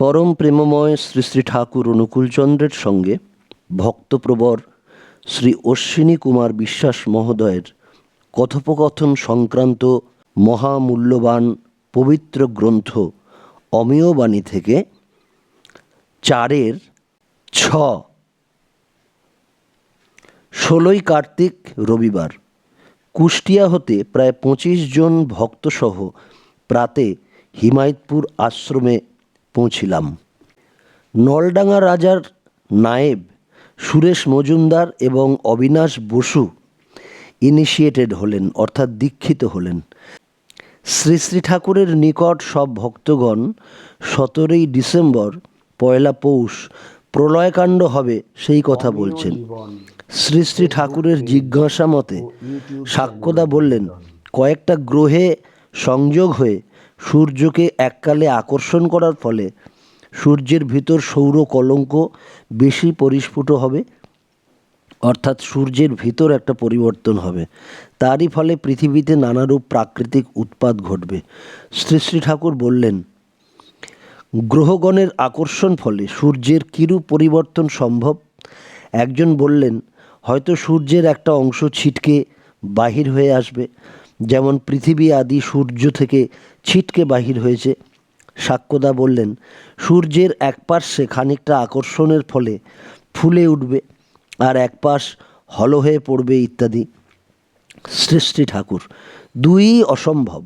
পরম প্রেমময় শ্রী শ্রী ঠাকুর অনুকূলচন্দ্রের সঙ্গে ভক্তপ্রবর শ্রী অশ্বিনী কুমার বিশ্বাস মহোদয়ের কথোপকথন সংক্রান্ত মহামূল্যবান পবিত্র গ্রন্থ অমেয় বাণী থেকে চারের ছ। ষোলোই কার্তিক রবিবার, কুষ্টিয়া হতে প্রায় পঁচিশ জন ভক্তসহ প্রাতে হিমায়তপুর আশ্রমে পৌঁছিলাম। নলডাঙ্গা রাজার নায়েব সুরেশ মজুমদার এবং অবিনাশ বসু ইনিশিয়েটেড হলেন অর্থাৎ দীক্ষিত হলেন। শ্রী শ্রী ঠাকুরের নিকট সব ভক্তগণ সতেরোই ডিসেম্বর পয়লা পৌষ প্রলয়কাণ্ড হবে সেই কথা বলছেন। শ্রী শ্রী ঠাকুরের জিজ্ঞাসা মতে সাক্ষ্যদা বললেন কয়েকটা গ্রহে সংযোগ হয়ে সূর্যকে এককালে আকর্ষণ করার ফলে সূর্যের ভিতর সৌর কলঙ্ক বেশি পরিস্ফুট হবে, অর্থাৎ সূর্যের ভিতর একটা পরিবর্তন হবে। তারই ফলে পৃথিবীতে নানারূপ প্রাকৃতিক উৎপাদ ঘটবে। শ্রী শ্রী ঠাকুর বললেন, গ্রহগণের আকর্ষণ ফলে সূর্যের কিরূপ পরিবর্তন সম্ভব? একজন বললেন, হয়তো সূর্যের একটা অংশ ছিটকে বাহির হয়ে আসবে। যেমন পৃথিবী আদি সূর্য থেকে ছিটকে বাহির হয়েছে। সাক্ষ্যদা বললেন, সূর্যের এক পার্শ্বে খানিকটা আকর্ষণের ফলে ফুলে উঠবে আর এক পাশ হল হয়ে পড়বে ইত্যাদি। সৃষ্টি ঠাকুর, দুই অসম্ভব।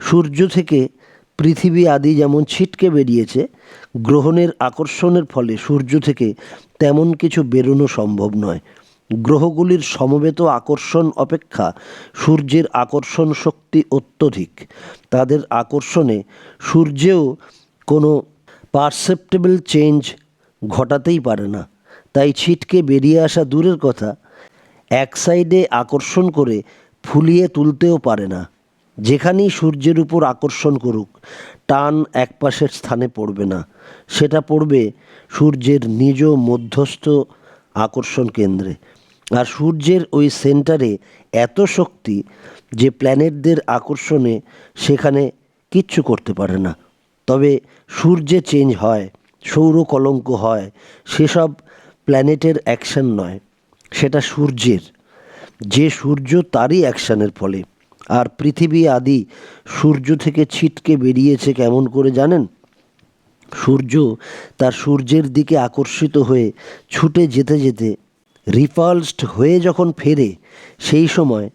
সূর্য থেকে পৃথিবী আদি যেমন ছিটকে বেরিয়েছে, গ্রহণের আকর্ষণের ফলে সূর্য থেকে তেমন কিছু বেরোনো সম্ভব নয়। গ্রহগুলির সমবেত আকর্ষণ অপেক্ষা সূর্যের আকর্ষণ শক্তি অত্যধিক। তাদের আকর্ষণে সূর্যেও কোনো পারসেপ্টেবল চেঞ্জ ঘটাতেই পারে না। তাই ছিটকে বেরিয়ে আসা দূরের কথা এক সাইডে আকর্ষণ করে ফুলিয়ে তুলতেও পারে না। যেখানেই সূর্যের উপর আকর্ষণ করুক, টান একপাশের স্থানে পড়বে না। সেটা পড়বে সূর্যের নিজ মধ্যস্থ আকর্ষণ কেন্দ্রে। আর সূর্যের ওই সেন্টারে এত শক্তি যে প্ল্যানেটদের আকর্ষণে সেখানে কিচ্ছু করতে পারে না। তবে সূর্যে চেঞ্জ হয়, সৌর কলঙ্ক হয়, সেসব প্ল্যানেটের অ্যাকশন নয়, সেটা সূর্যের। যে সূর্য তারই অ্যাকশানের ফলে। আর পৃথিবী আদি সূর্য থেকে ছিটকে বেরিয়েছে কেমন করে জানেন? সূর্য তার সূর্যের দিকে আকর্ষিত হয়ে ছুটে যেতে যেতে রিপালসড হয়ে যখন ফেরে, সেই সময়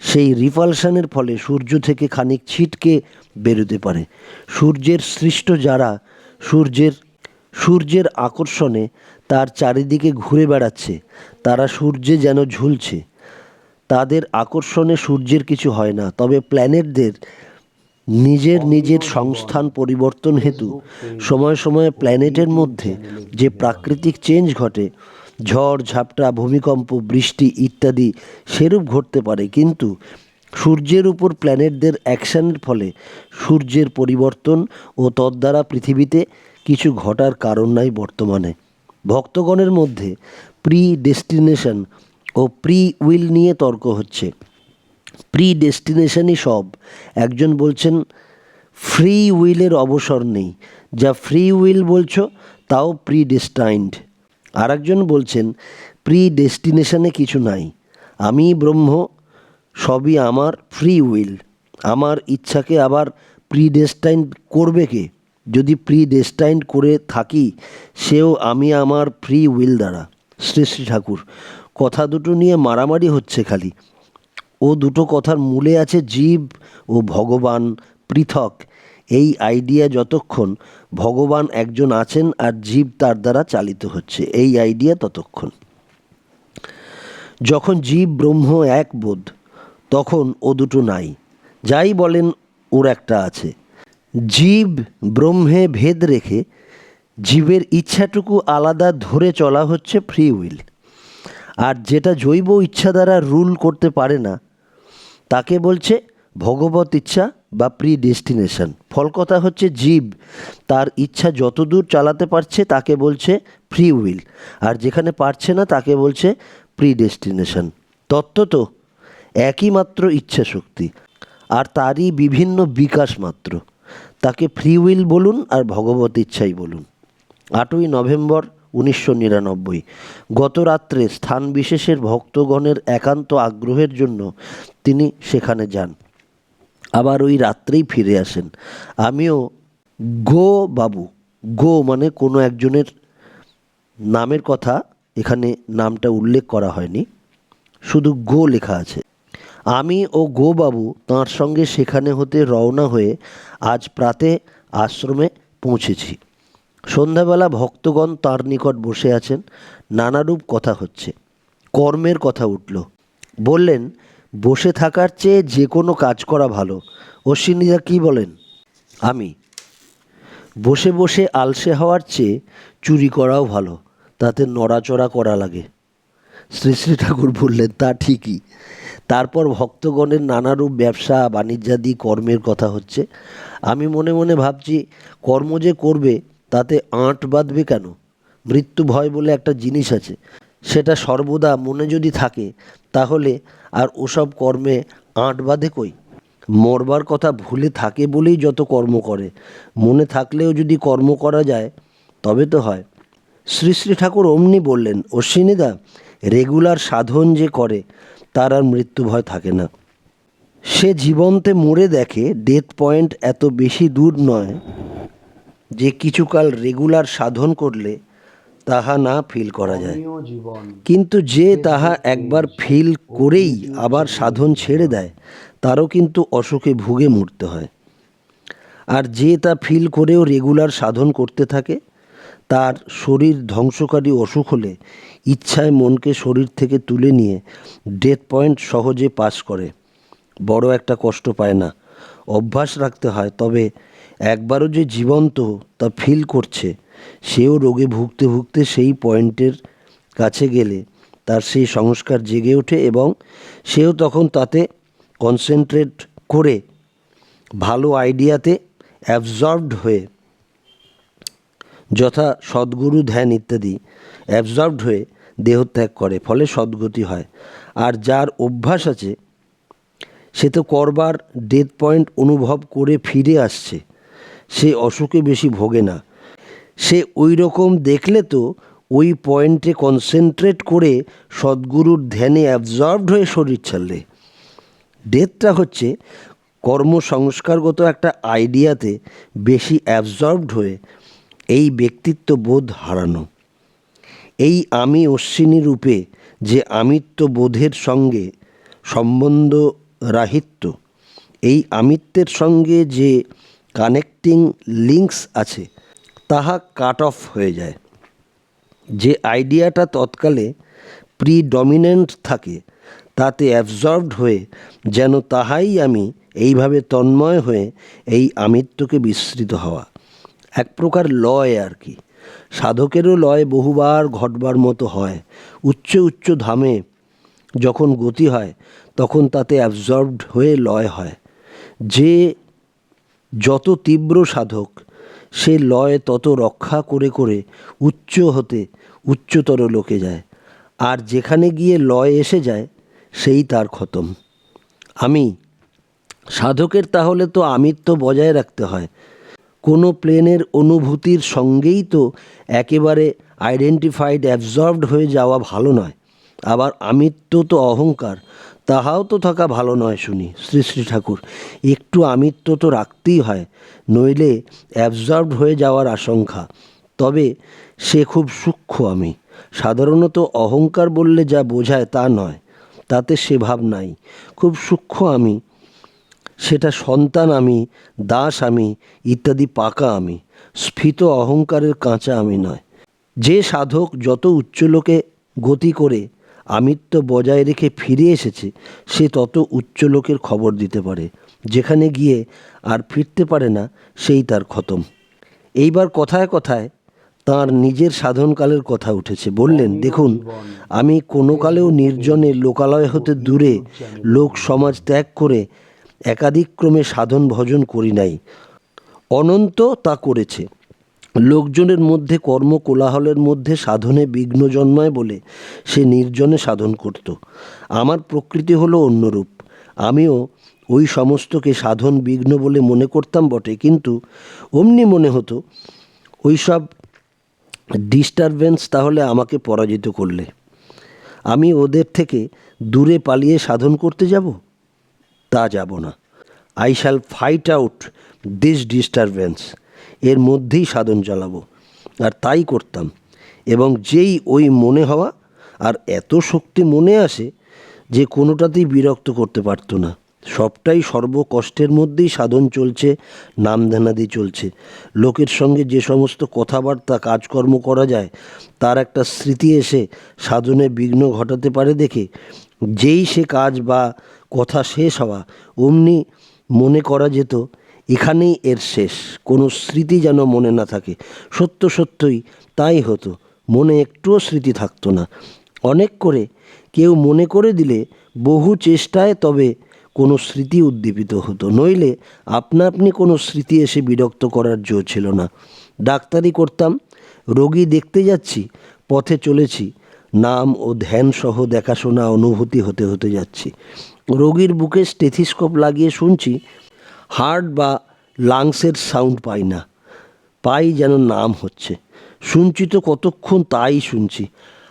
সেই রিপালশনের ফলে সূর্য থেকে খানিক ছিটকে বেরোতে পারে। সূর্যের সৃষ্ট যারা, সূর্যের সূর্যের আকর্ষণে তার চারিদিকে ঘুরে বেড়াচ্ছে, তারা সূর্যে যেন ঝুলছে। তাদের আকর্ষণে সূর্যের কিছু হয় না, তবে প্ল্যানেটদের নিজের নিজের সংস্থান পরিবর্তন হেতু সময় সময়ে প্ল্যানেটের মধ্যে যে প্রাকৃতিক চেঞ্জ ঘটে ঝড়, ঝাপটা, ভূমিকম্প, বৃষ্টি ইত্যাদি সেরূপ ঘটতে পারে। কিন্তু সূর্যের উপর প্ল্যানেটদের অ্যাকশানের ফলে সূর্যের পরিবর্তন ও তদ্বারা পৃথিবীতে কিছু ঘটার কারণ নাই বর্তমানে। ভক্তগণের মধ্যে প্রি ডেস্টিনেশন ও প্রি উইল নিয়ে তর্ক হচ্ছে। প্রি ডেস্টিনেশনই সব। একজন বলছেন, ফ্রি উইলের অবসর নেই। যা ফ্রি উইল বলছো, তাও প্রি ডেস্টাইন্ড আর একজন বলছেন প্রি ডেস্টিনেশনে কিছু নাই। আমি ব্রহ্ম, সবই আমার, ফ্রি উইল। আমার ইচ্ছাকে আবার প্রি ডেস্টাইন্ড করবে কে? যদি প্রি ডেস্টাইন্ড করে থাকি, সেও আমি আমার ফ্রি উইল দ্বারা। শ্রী শ্রী ঠাকুর, কথা দুটো নিয়ে মারামারি হচ্ছে খালি। ও দুটো কথার মূলে আছে জীব ও ভগবান পৃথক। এই আইডিয়া যতক্ষণ ভগবান একজন আছেন আর জীব তার দ্বারা চালিত হচ্ছে, এই আইডিয়া ততক্ষণ। যখন জীব ব্রহ্ম এক বোধ, তখন ও দুটো নাই। যাই বলেন, ওর একটা আছে। জীব ব্রহ্মে ভেদ রেখে জীবের ইচ্ছাটুকু আলাদা ধরে চলা হচ্ছে ফ্রি উইল আর যেটা জৈব ইচ্ছা দ্বারা রুল করতে পারে না, তাকে বলছে ভগবত ইচ্ছা। বা প্রি ডেস্টিনেশন ফল কথা হচ্ছে জীব, তার ইচ্ছা যতদূর চালাতে পারছে তাকে বলছে ফ্রি উইল আর যেখানে পারছে না তাকে বলছে প্রি ডেস্টিনেশন তত্ত্ব তো একই মাত্র ইচ্ছা শক্তি, আর তারই বিভিন্ন বিকাশ মাত্র। তাকে ফ্রি উইল বলুন আর ভগবত ইচ্ছাই বলুন। আটই নভেম্বর উনিশশো নিরানব্বই, গত রাত্রে স্থান বিশেষের ভক্তগণের একান্ত আগ্রহের জন্য তিনি সেখানে যান। আবার ওই রাত্রেই ফিরে আসেন। আমিও গো বাবু, গো মানে কোনো একজনের নামের কথা এখানে নামটা উল্লেখ করা হয়নি, শুধু গো লেখা আছে। আমি ও গো বাবু তাঁর সঙ্গে সেখানে হতে রওনা হয়ে আজ প্রাতে আশ্রমে পৌঁছেছি। সন্ধ্যাবেলা ভক্তগণ তাঁর নিকট বসে আছেন, নানারূপ কথা হচ্ছে। কর্মের কথা উঠল। বললেন বসে থাকার চেয়ে যে কোনো কাজ করা ভালো। অশ্বিনীদা কী বলেন? আমি। বসে বসে আলসে হওয়ার চেয়ে চুরি করাও ভালো, তাতে নড়াচড়া করা লাগে। শ্রী শ্রী ঠাকুর বললেন, তা ঠিকই। তারপর ভক্তগণের নানারূপ ব্যবসা, বাণিজ্যাদি কর্মের কথা হচ্ছে। আমি মনে মনে ভাবছি, কর্ম যে করবে, তাতে আঁট বাঁধবে কেন? মৃত্যু ভয় বলে একটা জিনিস আছে। সেটা সর্বদা মনে যদি থাকে, তাহলে আর ওসব কর্মে আঁট বাঁধে কই? মরবার কথা ভুলে থাকে বলেই যত কর্ম করে। মনে থাকলেও যদি কর্ম করা যায়, তবে তো হয়। শ্রী শ্রী ঠাকুর অমনি বললেন, অশ্বিনীদা, রেগুলার সাধন যে করে, তার আর মৃত্যু ভয় থাকে না। সে জীবন্তে মরে দেখে ডেথ পয়েন্ট এত বেশি দূর নয় যে কিছুকাল রেগুলার সাধন করলে তাহা না ফিল করা যায়। কিন্তু যে তাহা একবার ফিল করেই আবার সাধন ছেড়ে দেয় তারও কিন্তু অসুখে ভুগে মরতে হয়। আর যে তা ফিল করেও রেগুলার সাধন করতে থাকে তার শরীর ধ্বংসকারী অসুখ হলে ইচ্ছায় মনকে শরীর থেকে তুলে নিয়ে ডেথ পয়েন্ট সহজে পাস করে। বড় একটা কষ্ট পায় না। অভ্যাস রাখতে হয় তবে একবারও যে জীবন্ত তা ফিল করছে সেও রোগে ভুগতে ভুগতে সেই পয়েন্টের কাছে গেলে তার সেই সংস্কার জেগে ওঠে এবং সেও তখন তাতে কনসেন্ট্রেট করে ভালো আইডিয়াতে অ্যাবজর্বড হয়ে যথা সদ্গুরু ধ্যান ইত্যাদি অ্যাবজর্বড হয়ে দেহত্যাগ করে, ফলে সদ্গতি হয়। আর যার অভ্যাস আছে, সে তো করবার ডেথ পয়েন্ট অনুভব করে ফিরে আসছে। সে অসুখে বেশি ভোগে না। সে ওই রকম দেখলে তো ওই পয়েন্টে কনসেন্ট্রেট করে সদ্গুরুর ধ্যানে অ্যাবজর্বড হয়ে শরীর ছাড়লে। ডেথটা হচ্ছে কর্মসংস্কারগত একটা আইডিয়াতে বেশি অ্যাবজর্বড হয়ে এই ব্যক্তিত্ব বোধ হারানো। এই আমি অশ্বিনী রূপে যে আমিত্ব বোধের সঙ্গে সম্বন্ধ রাহিত্য, এই আমিত্বের সঙ্গে যে কানেক্টিং লিঙ্কস আছে তাহা কাট অফ হয়ে যায়। যে আইডিয়াটা তৎকালে প্রিডমিনেন্ট থাকে, তাতে অ্যাবজর্বড হয়ে যেন তাহাই আমি এইভাবে তন্ময় হয়ে এই আমিত্বকে বিস্তৃত হওয়া। এক প্রকার লয় আর কি। সাধকেরও লয় বহুবার ঘটবার মতো হয়। উচ্চ উচ্চ ধামে যখন গতি হয়, তখন তাতে অ্যাবজর্বড হয়ে লয় হয়। যে যত তীব্র সাধক সে লয় তত রক্ষা করে করে উচ্চ হতে উচ্চতর লোকে যায়। আর যেখানে গিয়ে লয় এসে যায়, সেই তার খতম। আমি, সাধকের তাহলে তো আমিত্ব বজায় রাখতে হয়। কোনো প্লেনের অনুভূতির সঙ্গেই তো একেবারে আইডেন্টিফাইড অ্যাবজর্বড হয়ে যাওয়া ভালো নয়। আবার আমিত্ব তো অহংকার তাহাও তো থাকা ভালো নয় শুনি, শ্রী শ্রী ঠাকুর। একটু আমিত্ব তো রাখতেই হয়, নইলে অ্যাবজর্বড হয়ে যাওয়ার আশঙ্কা। তবে সে খুব সূক্ষ্ম আমি। সাধারণত অহংকার বললে যা বোঝায় তা নয়, তাতে সে ভাব নাই। খুব সূক্ষ্ম আমি, সেটা সন্তান আমি, দাস আমি, ইত্যাদি পাকা আমি। স্ফীত অহংকারের কাঁচা আমি নয়। যে সাধক যত উচ্চলোকে গতি করে আমিত্ব বজায় রেখে ফিরে এসেছে, সে তত উচ্চলোকের খবর দিতে পারে। যেখানে গিয়ে আর ফিরতে পারে না, সেই তার খতম। এইবার কথায় কথায় তার নিজের সাধনকালের কথা উঠেছে। বললেন, দেখুন, আমি কোনো কালেও নির্জনে লোকালয় হতে দূরে লোক সমাজ ত্যাগ করে একাধিক্রমে সাধন ভজন করি নাই। অনন্ত তা করেছে। লোকজনের মধ্যে কর্ম কোলাহলের মধ্যে সাধনে বিঘ্ন জন্মায় বলে সে নির্জনে সাধন করত। আমার প্রকৃতি হলো অন্যরূপ। আমিও ওই সমস্তকে সাধন বিঘ্ন বলে মনে করতাম বটে, কিন্তু অমনি মনে হতো ওই সব ডিস্টারবেন্স তাহলে আমাকে পরাজিত করলে। আমি ওদের থেকে দূরে পালিয়ে সাধন করতে যাব? তা যাব না। I shall fight out this disturbance এর মধ্যেই সাধন চালাবো। আর তাই করতাম। এবং যেই ওই মনে হওয়া আর এত শক্তি মনে আসে যে কোনোটাতেই বিরক্ত করতে পারতো না। সবটাই সর্বকষ্টের মধ্যেই সাধন চলছে, নামধানাদি চলছে। লোকের সঙ্গে যে সমস্ত কথাবার্তা, কাজকর্ম করা যায়, তার একটা স্মৃতি এসে সাধনে বিঘ্ন ঘটাতে পারে দেখে যেই সে কাজ বা কথা শেষ হওয়া, অমনি মনে করা যেত এখানেই এর শেষ। কোনো স্মৃতি যেন মনে না থাকে। সত্য সত্যই তাই হতো। মনে একটুও স্মৃতি থাকতো না। অনেক করে কেউ মনে করে দিলে বহু চেষ্টায় তবে কোনো স্মৃতি উদ্দীপিত হতো। নইলে আপনা আপনি কোনো স্মৃতি এসে বিরক্ত করার জো ছিল না। ডাক্তারি করতাম, রোগী দেখতে যাচ্ছি, পথে চলেছি, নাম ও ধ্যান সহ দেখাশোনা, অনুভূতি হতে হতে যাচ্ছি। রোগীর বুকে স্টেথিস্কোপ লাগিয়ে শুনছি হার্ট বা লাংসের সাউন্ড পাই না। পাই যেন নাম হচ্ছে। শুনছি তো কতক্ষণ তাই শুনছি।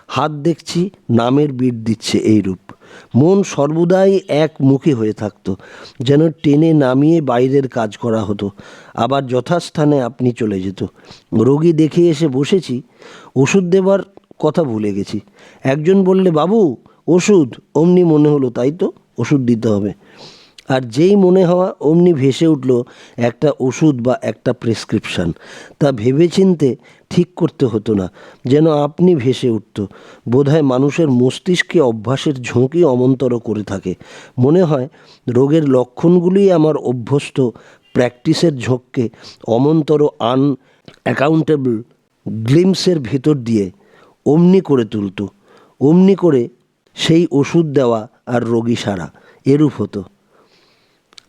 হাত দেখছি, নামের বিট দিচ্ছে এই রূপ। মন সর্বদাই একমুখী হয়ে থাকতো, যেন টেনে নামিয়ে বাইরের কাজ করা হতো। আবার যথাস্থানে আপনি চলে যেত। রোগী দেখে এসে বসেছি, ওষুধ দেবার কথা ভুলে গেছি। একজন বললে, বাবু, ওষুধ। অমনি মনে হলো, তাই তো, ওষুধ দিতে হবে। আর যেই মনে হওয়া অমনি ভেসে উঠল একটা ওষুধ বা একটা প্রেসক্রিপশান। তা ভেবেচিন্তে ঠিক করতে হতো না, যেন আপনি ভেসে উঠত। বোধহয় মানুষের মস্তিষ্কে অভ্যাসের ঝোঁকি অমন্তর করে থাকে। মনে হয় রোগের লক্ষণগুলি আমার অভ্যস্ত প্র্যাকটিসের ঝোঁককে অমন্তর আন অ্যাকাউন্টেবল গ্লিমসের ভেতর দিয়ে অমনি করে তুলতো। অমনি করে সেই ওষুধ দেওয়া আর রোগী সারা, এরূপ হতো।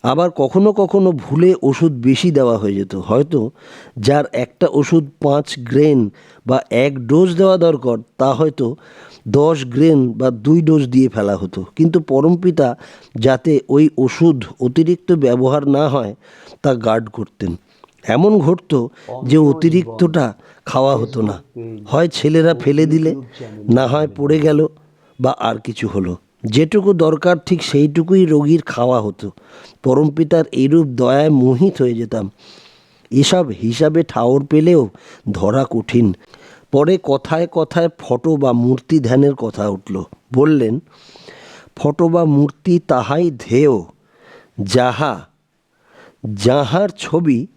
আবার কখনো কখনো ভুলে ওষুধ বেশি দেওয়া হয়ে যেত। হয়তো যার একটা ওষুধ পাঁচ গ্রেন বা এক ডোজ দেওয়া দরকার তা হয়তো দশ গ্রেন বা দুই ডোজ দিয়ে ফেলা হতো। কিন্তু পরমপিতা যাতে ওই ওষুধ অতিরিক্ত ব্যবহার না হয় তা গার্ড করতেন। এমন ঘটতো যে অতিরিক্তটা খাওয়া হতো না। হয় ছেলেরা ফেলে দিলে না হয় পড়ে গেল বা আর কিছু হলো। যেটুকু দরকার ঠিক সেইটুকুই রোগীর খাওয়া হতো। পরমপিতার এইরূপ দয়ায় মোহিত হয়ে যেতাম। এসব হিসাবে ঠাওর পেলেও ধরা কঠিন। পরে কথায় কথায় ফটো বা মূর্তি ধ্যানের কথা উঠল। বললেন, ফটো বা মূর্তি তাহাই ধেয় যাহা, যাহার ছবি,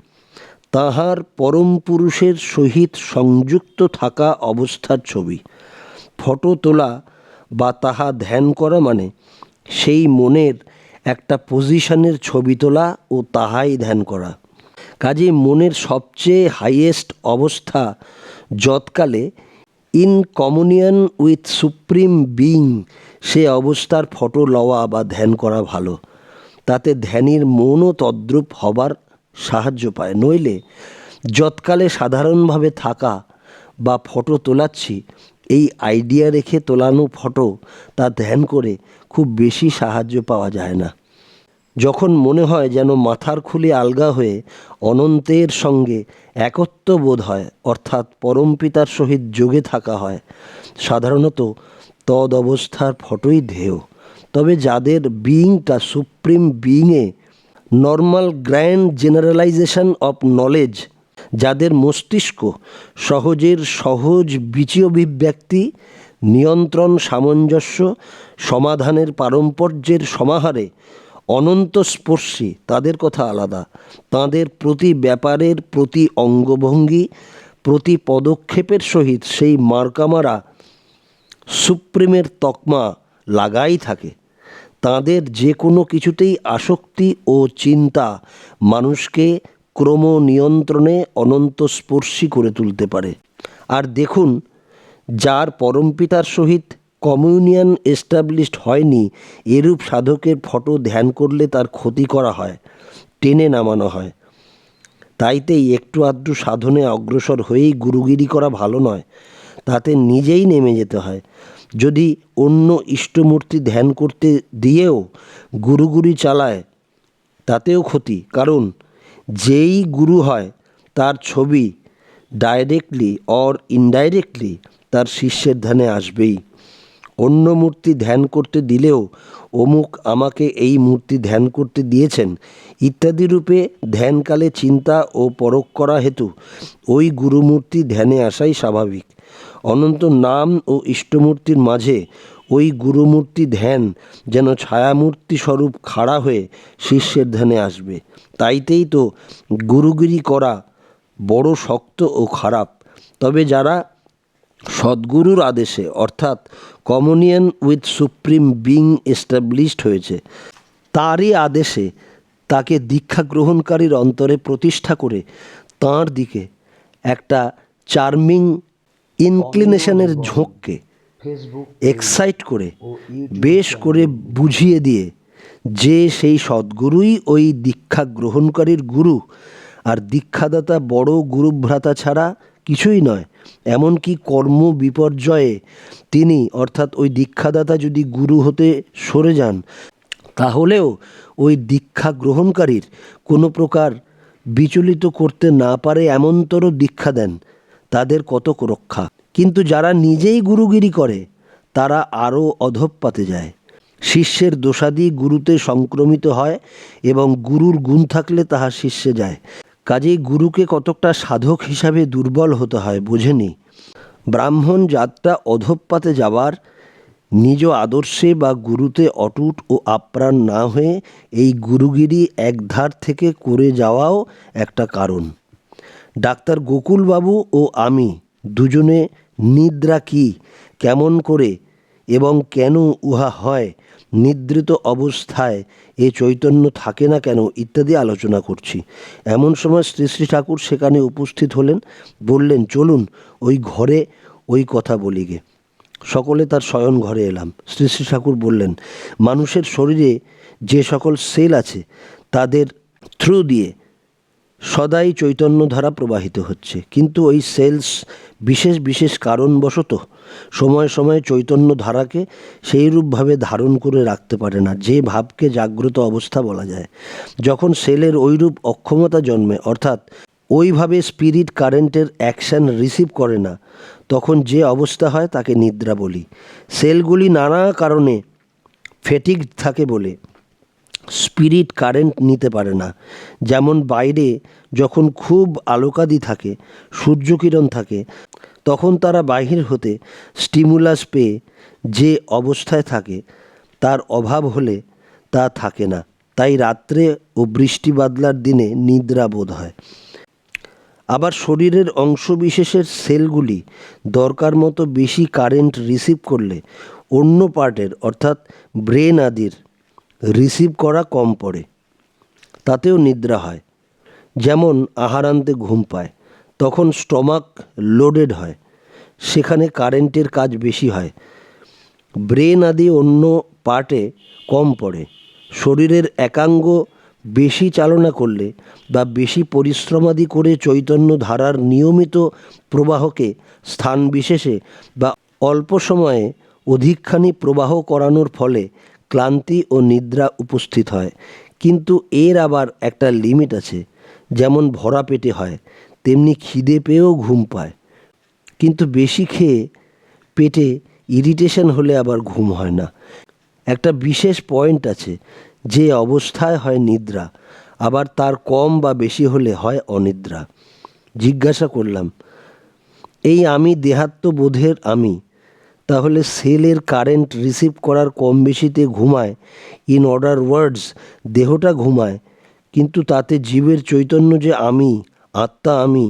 তাহার পরম পুরুষের সহিত সংযুক্ত থাকা অবস্থার ছবি। ফটো তোলা বা তাহা ধ্যান করা মানে সেই মনের একটা পজিশনের ছবি তোলা ও তাহাই ধ্যান করা। কাজে মনের সবচেয়ে হাইয়েস্ট অবস্থা যৎকালে in communion with supreme being সে অবস্থার ফটো লওয়া বা ধ্যান করা ভালো। তাতে ধ্যানীর মনও তদ্রূপ হবার সাহায্য পায়। নইলে যৎকালে সাধারণভাবে থাকা বা ফটো তোলাচ্ছি এই আইডিয়া রেখে তোলানো ফটো তা ধ্যান করে খুব বেশি সাহায্য পাওয়া যায় না। যখন মনে হয় যেন মাথার খুলে আলগা হয়ে অনন্তের সঙ্গে একত্ব বোধ হয়, অর্থাৎ পরমপিতার সহিত যোগে থাকা হয়, সাধারণত তদ অবস্থার ফটোই ধেয় তবে যাদের বিইংটা supreme বিইংয়ে normal grand generalization of knowledge যাদের মস্তিষ্ক সহজের সহজ বিচি অভিব্যক্তি, নিয়ন্ত্রণ সামঞ্জস্য, সমাধানের পারম্পর্যের সমাহারে অনন্তস্পর্শী তাদের কথা আলাদা। তাদের প্রতি ব্যাপারের প্রতি অঙ্গভঙ্গি, প্রতি পদক্ষেপের সহিত সেই মার্কামারা সুপ্রিমের তকমা লাগাই থাকে। তাদের যে কোনো কিছুতেই আসক্তি ও চিন্তা মানুষকে ক্রম নিয়ন্ত্রণে অনন্তস্পর্শী করে তুলতে পারে। আর দেখুন, যার পরমপিতার সহিত কমিউনিয়ন এস্টাবলিশড হয়নি, এরূপ সাধকের ফটো ধ্যান করলে তার ক্ষতি করা হয়, টেনে নামানো হয়। তাইতেই একটু আধটু সাধনে অগ্রসর হয়েই গুরুগিরি করা ভালো নয়, তাতে নিজেই নেমে যেতে হয়। যদি অন্য ইষ্টমূর্তি ধ্যান করতে দিয়েও গুরুগুরি চালায়, তাতেও ক্ষতি। কারণ যেই গুরু হয়, তার ছবি ডাইরেক্টলি অর ইনডাইরেক্টলি তার শিষ্যের ধ্যানে আসবেই। অন্য মূর্তি ধ্যান করতে দিলেও অমুক আমাকে এই মূর্তি ধ্যান করতে দিয়েছেন। ইত্যাদি রূপে ধ্যানকালে চিন্তা ও পরখ করা হেতু ওই গুরুমূর্তি ধ্যানে আসাই স্বাভাবিক। অনন্ত নাম ও ইষ্টমূর্তির মাঝে ওই গুরুমূর্তি ধ্যান যেন ছায়ামূর্তি স্বরূপ খাড়া হয়ে শিষ্যের ধ্যানে আসবে। তাইতেই তো গুরুগিরি করা বড় শক্ত ও খারাপ। তবে যারা সদ্গুরুর আদেশে অর্থাৎ communion with supreme being established হয়েছে তারই আদেশে তাকে দীক্ষা গ্রহণকারীর অন্তরে প্রতিষ্ঠা করে তাঁর দিকে একটা চার্মিং ইনক্লিনেশনের ঝোঁককে এক্সাইট করে বেশ করে বুঝিয়ে দিয়ে যে সেই সদ্গুরুই ওই দীক্ষা গ্রহণকারীর গুরু। আর দীক্ষাদাতা বড় গুরুভ্রাতা ছাড়া কিছুই নয়, এমনকি কর্ম বিপর্যয়ে তিনি, অর্থাৎ ওই দীক্ষাদাতা যদি গুরু হতে সরে যান, তাহলেও ওই দীক্ষা গ্রহণকারীর কোনো প্রকার বিচলিত করতে না পারে এমনতর দীক্ষা দেন, তাদের কতক রক্ষা। কিন্তু যারা নিজেই গুরুগিরি করে, তারা আরও অধঃপাতে যায়। শিষ্যের দোষাদি গুরুতে সংক্রমিত হয় এবং গুরুর গুণ থাকলে তাহা শিষ্যে যায়। কাজেই গুরুকে কতকটা সাধক হিসাবে দুর্বল হতে হয় বোঝেনি ব্রাহ্মণ জাতটা অধঃপাতে যাবার নিজ আদর্শে বা গুরুতে অটুট ও আপ্রাণ না হয়ে এই গুরুগিরি একধার থেকে করে যাওয়াও একটা কারণ। ডাক্তার গোকুলবাবু ও আমি দুজনে নিদ্রা কি, কেমন করে এবং কেন উহা হয় নিদ্রিত অবস্থায় এ চৈতন্য থাকে না কেন ইত্যাদি আলোচনা করছি। এমন সময় শ্রী শ্রী ঠাকুর সেখানে উপস্থিত হলেন, বললেন, চলুন, ওই ঘরে ওই কথা বলি গে। সকলে তার শয়ন ঘরে এলাম। শ্রী শ্রী ঠাকুর বললেন, মানুষের শরীরে যে সকল সেল আছে, তাদের থ্রু দিয়ে সদাই চৈতন্য ধারা প্রবাহিত হচ্ছে। কিন্তু ওই সেলস বিশেষ বিশেষ কারণবশত সময় সময় চৈতন্য ধারাকে সেইরূপভাবে ধারণ করে রাখতে পারে না, যে ভাবকে জাগ্রত অবস্থা বলা যায়। যখন সেলের ওইরূপ অক্ষমতা জন্মে, অর্থাৎ ওইভাবে স্পিরিট কারেন্টের অ্যাকশন রিসিভ করে না, তখন যে অবস্থা হয় তাকে নিদ্রা বলি। সেলগুলি নানা কারণে ফেটিক থাকে বলে। স্পিরিট কারেন্ট নিতে পারে না। যেমন বাইরে যখন খুব আলোকাদি থাকে, সূর্যকিরণ থাকে, তখন তারা বাহির হতে স্টিমুলাস পেয়ে যে অবস্থায় থাকে, তার অভাব হলে তা থাকে না। তাই রাত্রে ও বৃষ্টি বাদলার দিনে নিদ্রা বোধ হয়। আবার শরীরের অংশবিশেষের সেলগুলি দরকার মতো বেশি কারেন্ট রিসিভ করলে অন্য পার্টের অর্থাৎ ব্রেন আদির রিসিভ করা কম পড়ে। তাতেও নিদ্রা হয়। যেমন আহারান্তে ঘুম পায়, তখন স্টমাক লোডেড হয়। সেখানে কারেন্টের কাজ বেশি হয়। ব্রেন আদি অন্য পার্টে কম পড়ে। শরীরের একাঙ্গ বেশি চালনা করলে বা বেশি পরিশ্রমাদি করে চৈতন্য ধারার নিয়মিত প্রবাহকে স্থান বিশেষে বা অল্প সময়ে অধিকখানি প্রবাহ করানোর ফলে ক্লান্তি ও নিদ্রা উপস্থিত হয়। কিন্তু এর আবার একটা লিমিট আছে, যেমন ভরা পেটে হয়, তেমনি খিদে পেয়েও ঘুম পায়। কিন্তু বেশি খেয়ে পেটে ইরিটেশন হলে আবার ঘুম হয় না। একটা বিশেষ পয়েন্ট আছে, যে অবস্থায় হয় নিদ্রা, আবার তার কম বা বেশি হলে হয় অনিদ্রা। জিজ্ঞাসা করলাম, এই আমি দেহাত্মবোধের আমি তাহলে সেলের কারেন্ট রিসিভ করার কম বেশিতে ঘুমায়। ইন অর্ডার ওয়ার্ডস, দেহটা ঘুমায়। কিন্তু তাতে জীবের চৈতন্য যে আমি, আত্মা আমি,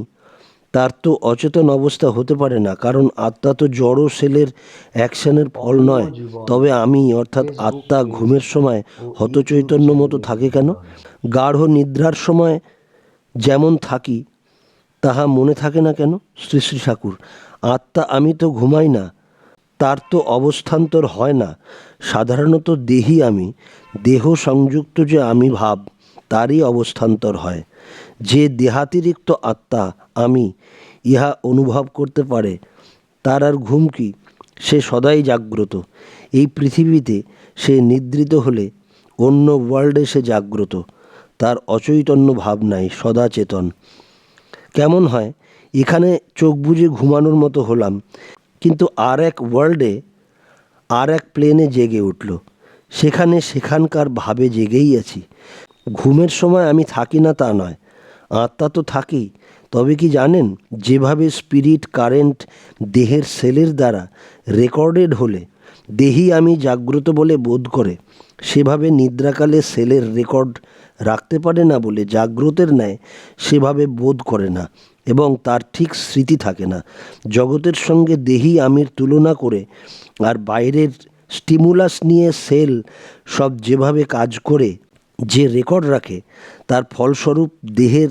তার তো অচেতন অবস্থা হতে পারে না, কারণ আত্মা তো জড় সেলের অ্যাকশনের ফল নয়। তবে আমি, অর্থাৎ আত্মা, ঘুমের সময় হতচৈতন্য মতো থাকে কেন? গাঢ় নিদ্রার সময় যেমন থাকি, তাহা মনে থাকে না কেন? শ্রী শ্রী ঠাকুর, আত্মা আমি তো ঘুমাই না তার তো অবস্থান্তর হয় না। সাধারণত দেহি আমি। দেহ সংযুক্ত যে আমি ভাব, তারই অবস্থান্তর হয়। যে দেহাতিরিক্ত আত্মা আমি, ইহা অনুভব করতে পারে, তার আর ঘুম কি? সে সদাই জাগ্রত। এই পৃথিবীতে সে নিদ্রিত হলে অন্য ওয়ার্ল্ডে সে জাগ্রত। তার অচৈতন্য ভাব নাই, সদা চেতন। কেমন হয়? এখানে চোখ বুজে ঘুমানোর মতো হলাম। কিন্তু আর এক ওয়ার্ল্ডে আর এক প্লেনে জেগে উঠল। সেখানে সেখানকার ভাবে জেগেই আছি। ঘুমের সময় আমি থাকি না তা নয়। আত্মা তো থাকি তবে কি জানেন, যেভাবে স্পিরিট কারেন্ট দেহের সেলের দ্বারা রেকর্ডেড হলে দেহি আমি জাগ্রত বলে বোধ করে, সেভাবে নিদ্রাকালে সেলের রেকর্ড রাখতে পারে না বলে জাগ্রতের ন্যায় সেভাবে বোধ করে না। এবং তার ঠিক স্মৃতি থাকে না। জগতের সঙ্গে দেহি আমির তুলনা করে আর বাইরের স্টিমুলাস নিয়ে সেল সব যেভাবে কাজ করে, যে রেকর্ড রাখে, তার ফলস্বরূপ দেহের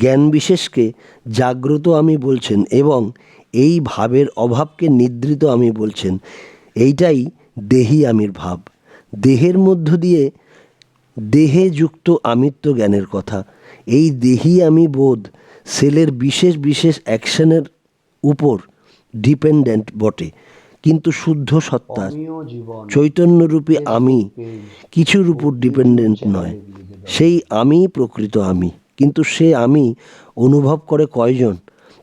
জ্ঞান বিশেষকে জাগ্রত আমি বলছেন এবং এই ভাবের অভাবকে নিদ্রিত আমি বলছেন। এইটাই দেহি আমির ভাব। দেহের মধ্য দিয়ে দেহে যুক্ত আমিত্ব জ্ঞানের কথা। এই দেহি আমি বোধ সেলের বিশেষ বিশেষ অ্যাকশনের উপর ডিপেন্ডেন্ট বটে। কিন্তু শুদ্ধ সত্তা চৈতন্যরূপী আমি কিছুর উপর ডিপেন্ডেন্ট নয়। সেই আমিই প্রকৃত আমি। কিন্তু সে আমি অনুভব করে কয়জন?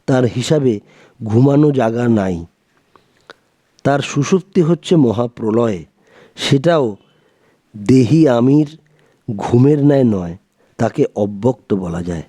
তার হিসাবে ঘুমানো জাগা নাই। তার সুষুপ্তি হচ্ছে মহাপ্রলয়ে। সেটাও দেহি আমির ঘুমের ন্যায় নয় তাকে অব্যক্ত বলা যায়।